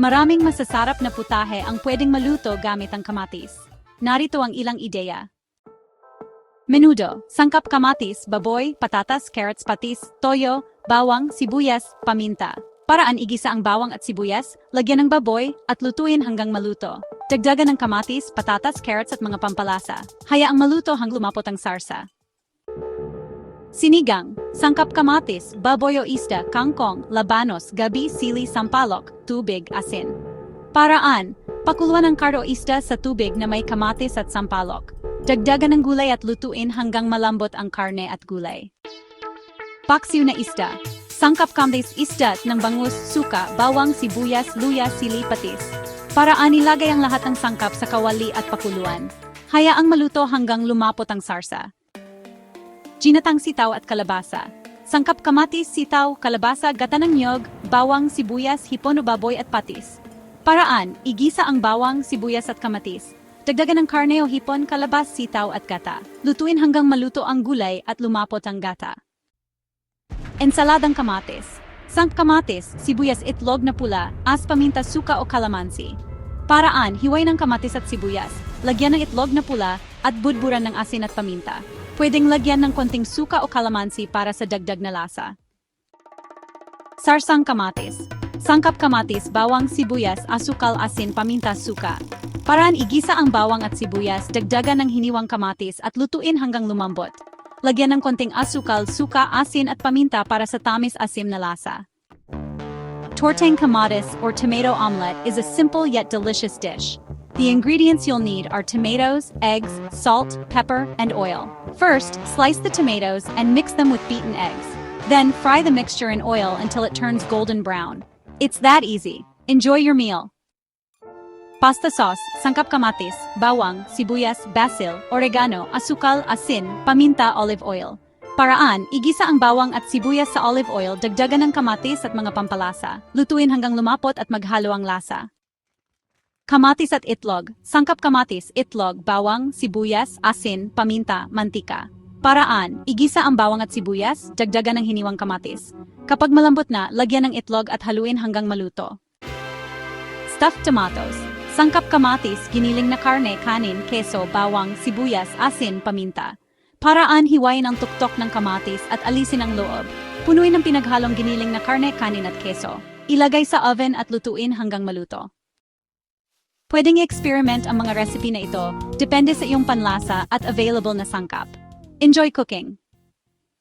Maraming masasarap na putahe ang pwedeng maluto gamit ang kamatis. Narito ang ilang ideya. Menudo, sangkap kamatis, baboy, patatas, carrots, patis, toyo, bawang, sibuyas, paminta. Paraan igisa ang bawang at sibuyas, lagyan ng baboy, at lutuin hanggang maluto. Dagdagan ng kamatis, patatas, carrots at mga pampalasa. Hayaang maluto hanggang lumapot ang sarsa. Sinigang, sangkap kamatis, baboy o isda, kangkong, labanos, gabi, sili, sampalok, tubig, asin. Paraan, pakuluan ang kardo isda sa tubig na may kamatis at sampalok. Dagdagan ng gulay at lutuin hanggang malambot ang karne at gulay. Paksiw na isda, sangkap kamatis isda ng bangus, suka, bawang, sibuyas, luya, sili, patis. Paraan ilagay ang lahat ng sangkap sa kawali at pakuluan. Hayaang maluto hanggang lumapot ang sarsa. Ginatang sitaw at kalabasa. Sangkap kamatis, sitaw, kalabasa, gata ng nyog, bawang, sibuyas, hipon o baboy at patis. Paraan, igisa ang bawang, sibuyas at kamatis. Dagdagan ng karne o hipon, kalabas, sitaw at gata. Lutuin hanggang maluto ang gulay at lumapot ang gata. Ensaladang kamatis. Sang kamatis, sibuyas itlog na pula, as paminta suka o kalamansi. Paraan, hiway ng kamatis at sibuyas. Lagyan ng itlog na pula at budburan ng asin at paminta. Pwedeng lagyan ng konting suka o kalamansi para sa dagdag na lasa. Sarsang kamatis. Sangkap kamatis, bawang, sibuyas, asukal, asin, paminta, suka. Paraan igisa ang bawang at sibuyas, dagdagan ng hiniwang kamatis at lutuin hanggang lumambot. Lagyan ng konting asukal, suka, asin at paminta para sa tamis-asim na lasa. Tortang kamatis or tomato omelette is a simple yet delicious dish. The ingredients you'll need are tomatoes, eggs, salt, pepper, and oil. First, slice the tomatoes and mix them with beaten eggs. Then, fry the mixture in oil until it turns golden brown. It's that easy. Enjoy your meal. Pasta sauce, sangkap kamatis, bawang, sibuyas, basil, oregano, asukal, asin, paminta, olive oil. Paraan, igisa ang bawang at sibuyas sa olive oil, dagdagan ng kamatis at mga pampalasa. Lutuin hanggang lumapot at maghalo ang lasa. Kamatis at itlog, sangkap kamatis, itlog, bawang, sibuyas, asin, paminta, mantika. Paraan, igisa ang bawang at sibuyas, dagdagan ng hiniwang kamatis. Kapag malambot na, lagyan ng itlog at haluin hanggang maluto. Stuffed tomatoes. Sangkap kamatis, giniling na karne, kanin, keso, bawang, sibuyas, asin, paminta. Paraan hiwain ang tuktok ng kamatis at alisin ang loob. Punuin ng pinaghalong giniling na karne, kanin at keso. Ilagay sa oven at lutuin hanggang maluto. Pwedeng i-experiment ang mga recipe na ito, depende sa iyong panlasa at available na sangkap. Enjoy cooking!